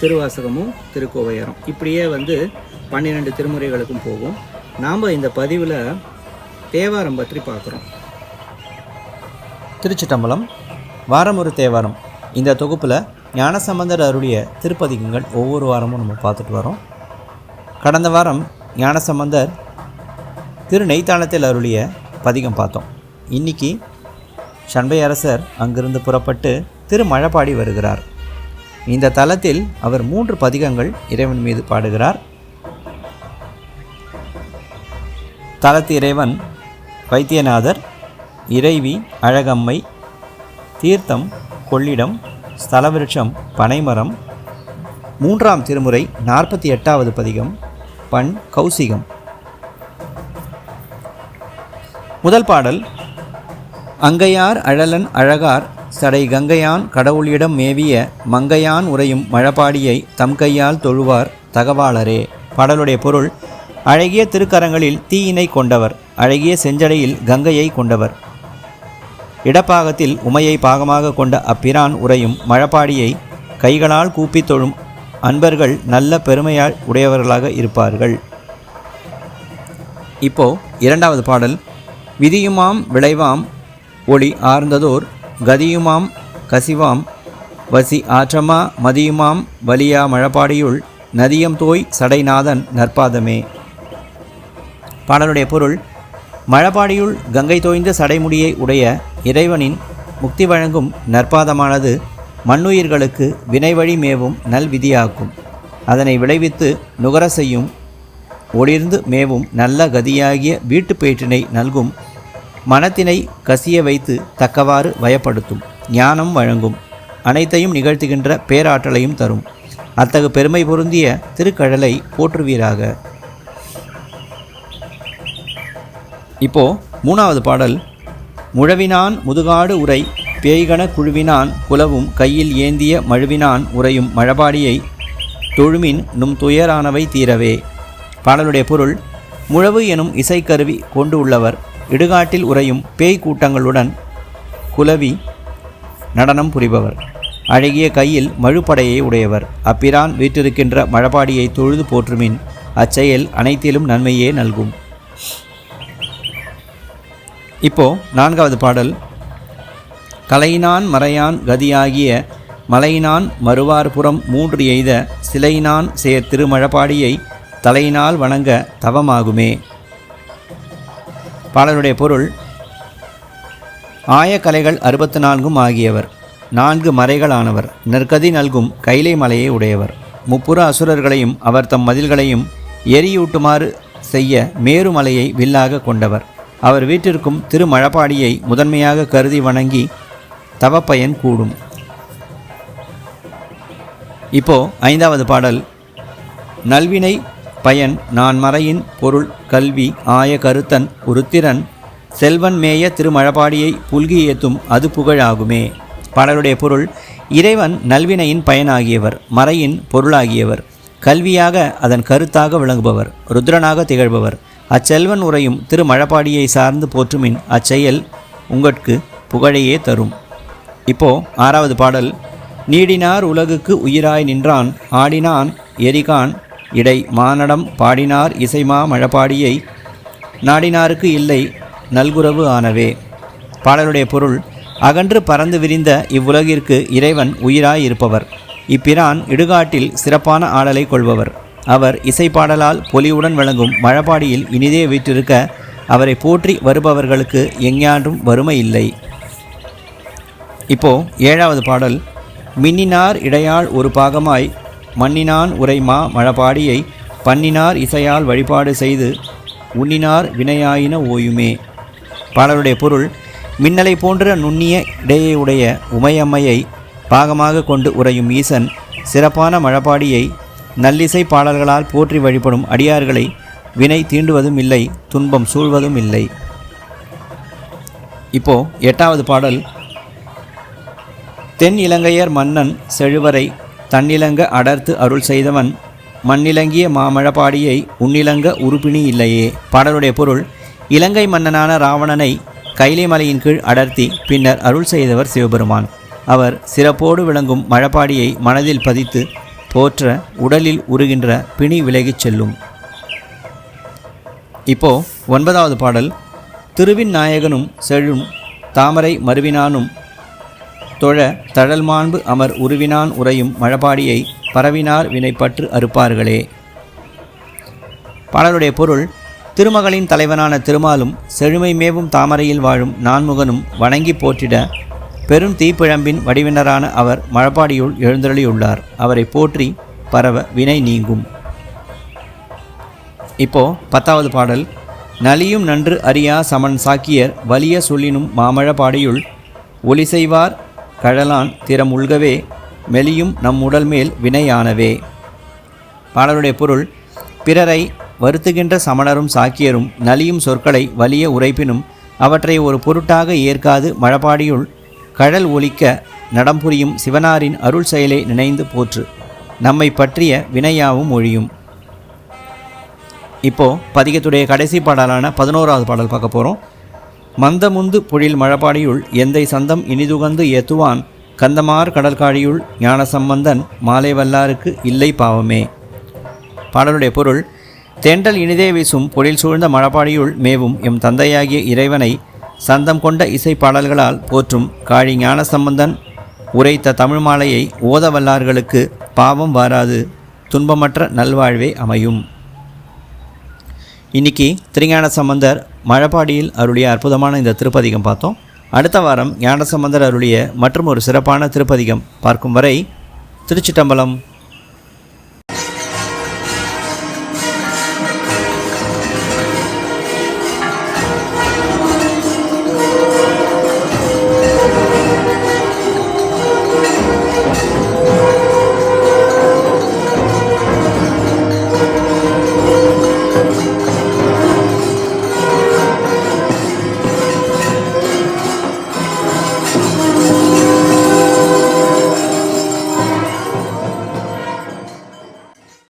திருவாசகமும் திருக்கோவையாரம். இப்படியே வந்து பன்னிரெண்டு திருமுறைகளுக்கும் போகும். நாம் இந்த பதிவில் தேவாரம் பற்றி பார்க்குறோம். திருச்சிட்டம்பலம் வாரம் ஒரு தேவாரம். இந்த தொகுப்பில் ஞானசம்பந்தர் அருடைய திருப்பதிகங்கள் ஒவ்வொரு வாரமும் நம்ம பார்த்துட்டு வரோம். கடந்த வாரம் ஞானசம்பந்தர் திரு நெய்த்தானத்தில் அருளிய பதிகம் பார்த்தோம். இன்னைக்கு சண்பை அரசர் அங்கிருந்து புறப்பட்டு திரு மழப்பாடி வருகிறார். இந்த தலத்தில் அவர் மூன்று பதிகங்கள் இறைவன் மீது பாடுகிறார். தலத்து இறைவன் வைத்தியநாதர் இறைவி அழகம்மை தீர்த்தம் கொள்ளிடம் ஸ்தலவிருட்சம் பனைமரம் மூன்றாம் திருமுறை நாற்பத்தி எட்டாவது பதிகம் பண் கௌசிகம். முதல் பாடல் அங்கையார் அழலன் அழகார் சடை கங்கையான் கடவுளிடம் மேவிய மங்கையான் உரையும் மழப்பாடியை தம் கையால் தொழுவார் தகவாளரே. பாடலுடைய பொருள் அழகிய திருக்கரங்களில் தீயினை கொண்டவர் அழகிய செஞ்சடையில் கங்கையை கொண்டவர். இடப்பாகத்தில் உமையை பாகமாக கொண்ட அப்பிரான் உரையும் மழப்பாடியை கைகளால் கூப்பி தொழும் அன்பர்கள் நல்ல பெருமையால் உடையவர்களாக இருப்பார்கள். இப்போ இரண்டாவது பாடல் விதியுமாம் விளைவாம் ஒளி ஆர்ந்ததோர் கதியுமாம் கசிவாம் வசி ஆற்றமா மதியுமாம் வலியா மழப்பாடியுள் நதியம் தோய் சடைநாதன் நற்பாதமே. பாடலுடைய பொருள் மழபாடியுள் கங்கை தோய்ந்த சடைமுடியை உடைய இறைவனின் முக்தி வழங்கும் நற்பாதமானது மண்ணுயிர்களுக்கு வினைவழி மேவும் நல்விதியாக்கும் அதனை விளைவித்து நுகர செய்யும் ஒளிர்ந்து மேவும் நல்ல கதியாகிய வீட்டுப் பேற்றினை நல்கும் மனத்தினை கசிய வைத்து தக்கவாறு வயப்படுத்தும். ஞானம் வழங்கும். அனைத்தையும் நிகழ்த்துகின்ற பேராற்றலையும் தரும். அத்தகு பெருமை பொருந்திய திருக்கழலை போற்றுவீராக. இப்போ மூணாவது பாடல். முழவினான் முதுகாடு உரை பேய்கண குழுவினான் குலவும் கையில் ஏந்திய மழுவினான் உரையும் மழபாடியை தொழுமின் நும் துயரானவை தீரவே. பாடலுடைய பொருள் முழவு எனும் இசைக்கருவி கொண்டு உள்ளவர். இடுகாட்டில் உறையும் பேய் கூட்டங்களுடன் குலவி நடனம் புரிபவர். அழகிய கையில் மழுப்படையை உடையவர். அப்பிரான் வீற்றிருக்கின்ற மழபாடியை தொழுது போற்றுமின். அச்செயல் அனைத்திலும் நன்மையே நல்கும். இப்போ நான்காவது பாடல். கலையினான் மறையான் கதியாகிய மலையினான் மறுவார்புறம் மூன்று எய்த சிலையினான் சேர் திருமழபாடியை தலையினால் வணங்க தவமாகுமே. பாடலுடைய பொருள் ஆயக்கலைகள் அறுபத்து நான்கும் ஆகியவர் நான்கு மறைகளானவர் நற்கதி நல்கும் கைலை மலையை உடையவர். முப்புற அசுரர்களையும் அவர் தம் மதில்களையும் எரியூட்டுமாறு செய்ய மேருமலையை வில்லாக கொண்டவர். அவர் வீட்டிற்கும் திருமழப்பாடியை முதன்மையாக கருதி வணங்கி தவப்பயன் கூடும். இப்போ ஐந்தாவது பாடல் நல்வினை பயன் நான் மறையின் பொருள் கல்வி ஆய கருத்தன் உருத்திரன் செல்வன் மேய திருமழபாடியை புல்கி ஏத்தும் அது புகழாகுமே. பாடலுடைய பொருள் இறைவன் நல்வினையின் பயனாகியவர் மறையின் பொருளாகியவர் கல்வியாக அதன் கருத்தாக விளங்குபவர் ருத்ரனாக திகழ்பவர். அச்செல்வன் உரையும் திருமழபாடியை சார்ந்து போற்றுமின் அச்செயல் உங்கட்கு புகழையே தரும். இப்போ ஆறாவது பாடல் நீடினார் உலகுக்கு உயிராய் நின்றான் ஆடினான் எரிகான் இடை மானடம் பாடினார் இசைமா மழப்பாடியை நாடினாருக்கு இல்லை நல்குறவு ஆனவே. பாடலுடைய பொருள் அகன்று பறந்து விரிந்த இவ்வுலகிற்கு இறைவன் உயிராயிருப்பவர். இப்பிரான் இடுகாட்டில் சிறப்பான ஆடலை கொள்பவர். அவர் இசைப்பாடலால் பொலிவுடன் விளங்கும் மழபாடியில் இனிதே வீற்றிருக்க அவரை போற்றி வருபவர்களுக்கு எஞ்ஞான்றும் வறுமை இல்லை. இப்போ ஏழாவது பாடல் மின்னினார் இடையாள் ஒரு பாகமாய் மன்னினான் உரைமா மழபாடியை பண்ணினார் இசையால் வழிபாடு செய்து உண்ணினார் வினையாயின ஓயுமே. பாடலுடைய பொருள் மின்னலை போன்ற நுண்ணிய இடையுடைய உமையம்மையை பாகமாக கொண்டு உறையும் ஈசன் சிறப்பான மழபாடியை நல்லிசை பாடல்களால் போற்றி வழிபடும் அடியார்களை வினை தீண்டுவதும் இல்லை துன்பம் சூழ்வதும் இல்லை. இப்போ எட்டாவது பாடல் தென் இலங்கையர் மன்னன் செழுவரை தன்னிலங்க அடர்த்து அருள் செய்தவன் மண்ணிலங்கிய மாமழப்பாடியை உன்னிலங்க உறுப்பினி இல்லையே. பாடலுடைய பொருள் இலங்கை மன்னனான ராவணனை கைலை மலையின் கீழ் அடர்த்தி பின்னர் அருள் செய்தவர் சிவபெருமான். அவர் சிறப்போடு விளங்கும் மழப்பாடியை மனதில் பதித்து போற்ற உடலில் உருகின்ற பிணி விலகிச் செல்லும். இப்போ ஒன்பதாவது பாடல் திருவின் நாயகனும் செழும் தாமரை மருவினானும் தொழ தழல் மாண்பு அமர் உருவினான் உறையும் மழபாடியை பரவினார் வினைப்பற்று அறுப்பார்களே. பாடலுடைய பொருள் திருமகளின் தலைவனான திருமாலும் செழுமை மேவும் தாமரையில் வாழும் நான்முகனும் வணங்கி போற்றிட பெரும் தீப்பிழம்பின் வடிவினரான அவர் மழபாடியுள் எழுந்தருளியுள்ளார். அவரை போற்றி பரவ வினை நீங்கும். இப்போ பத்தாவது பாடல் நலியும் நன்று அறியா சமன் சாக்கியர் வலிய சொல்லினும் மாமழபாடியுள் ஒளி செய்வார் கழலான் திறம் உள்கவே மெலியும் நம் உடல் மேல் வினையானவே. பாடலுடைய பொருள் பிறரை வருத்துகின்ற சமணரும் சாக்கியரும் நலியும் சொற்களை வலிய உரைப்பினும் அவற்றை ஒரு பொருட்டாக ஏற்காது மழபாடியுள் கழல் ஒலிக்க நடம்புரியும் சிவனாரின் அருள் செயலை நினைந்து போற்று. நம்மை பற்றிய வினையாவும் ஒழியும். இப்போது பதிகத்துடைய கடைசி பாடலான பதினோராவது பாடல் பார்க்க போகிறோம் மந்தமுந்து பொழில் மழபாடியுள் எந்தை சந்தம் இனிதுகந்து ஏத்துவான் கந்தமார் கடற்காடியுள் ஞானசம்பந்தன் மாலை வல்லாருக்கு இல்லை பாவமே. பாடலுடைய பொருள் தேண்டல் இனிதே வீசும் பொழில் சூழ்ந்த மழபாடியுள் மேவும் எம் தந்தையாகிய இறைவனை சந்தம் கொண்ட இசை பாடல்களால் போற்றும் காழி ஞானசம்பந்தன் உரைத்த தமிழ் மாலையை ஓத வல்லார்களுக்கு பாவம் வாராது துன்பமற்ற நல்வாழ்வே அமையும். இன்னைக்கு திருஞான சம்பந்தர் மழப்பாடியில் அருளிய அற்புதமான இந்த திருப்பதிகம் பார்த்தோம். அடுத்த வாரம் ஞானசம்பந்தர் அருளிய மற்றும் ஒரு சிறப்பான திருப்பதிகம் பார்க்கும் வரை திருச்சிட்டம்பலம்